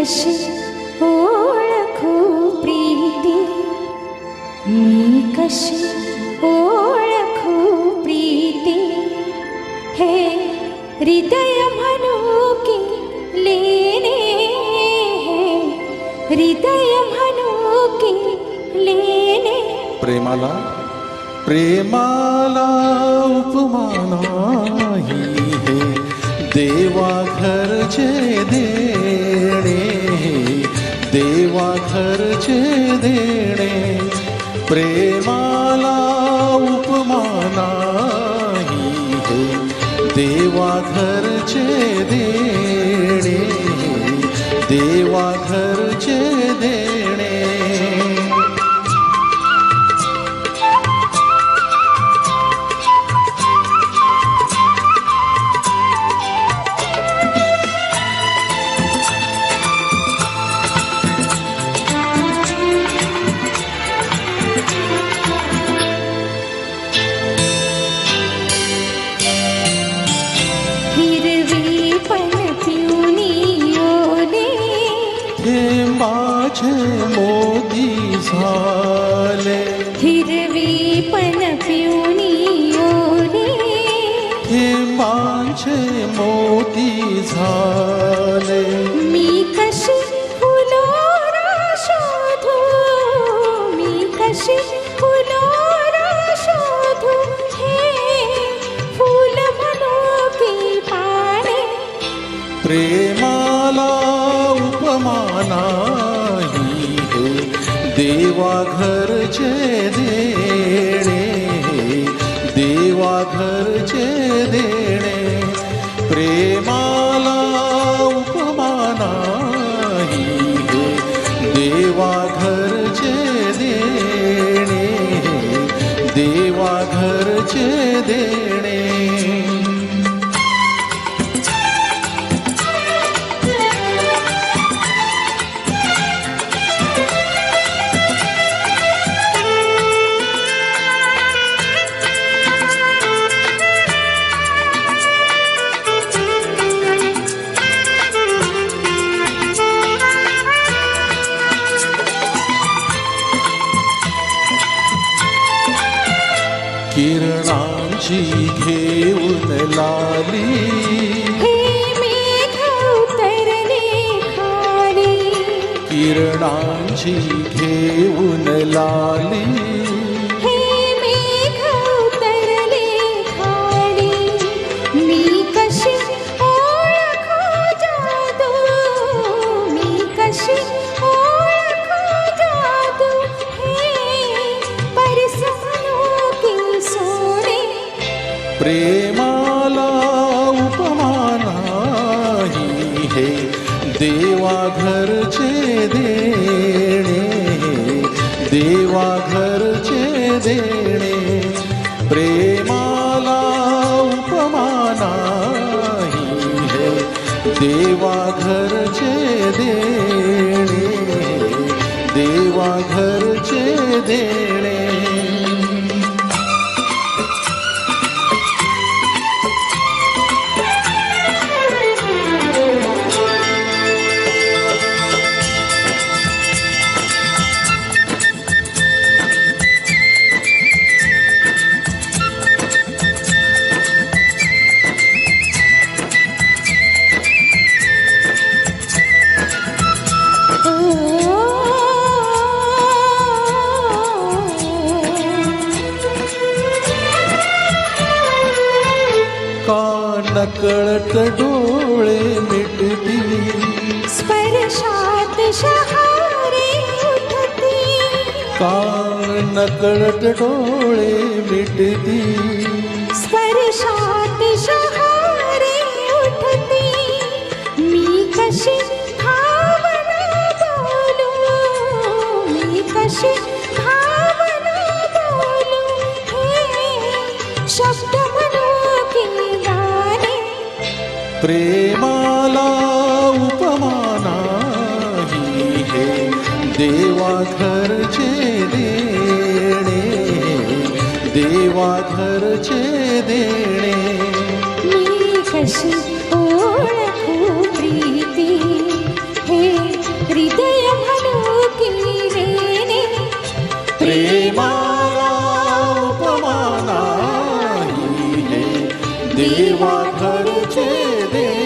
कशी ओळखू प्रीती. मी कशी ओळखू प्रीती? हे हृदय म्हणू की हे. हृदय म्हणू की लेणे. प्रेमाला प्रेमाला उपमा नाही हे. देवा देवा घरचे देणे देवा घरचे देणे. माझे मोती झाले हिरवी पण पिवणी हे माझे मोती झाले मी कशी फुलोरा शोधू मी कशी फुलोरा शोधू हे। फूल म्हणू की पाने। प्रेमाला उपमा नाही हे દેવા ઘર છે દેણે, દેવા ઘર છે દેણે. પ્રેમાલા ઉપમાના દેવા ઘર છે દેણે, દેવા ઘર છે દેણે. किरणांची घेऊन लाली. हे किरणांची घेऊन लाली. प्रेमाला उपमानाही हे देवाघरचे देणे. देवाघरचे देणे. प्रेमाला उपमानाही हे देवाघरचे देणे. देवाघरचे देणे. नकळत डोळे मिटती. स्पर्शात शहारे उठती. का नकळत डोळे मिटती. स्पर्शात प्रेमाला उपमाना नाही हे। देवा घरचे देणे घरचे सेवा धरुचे दे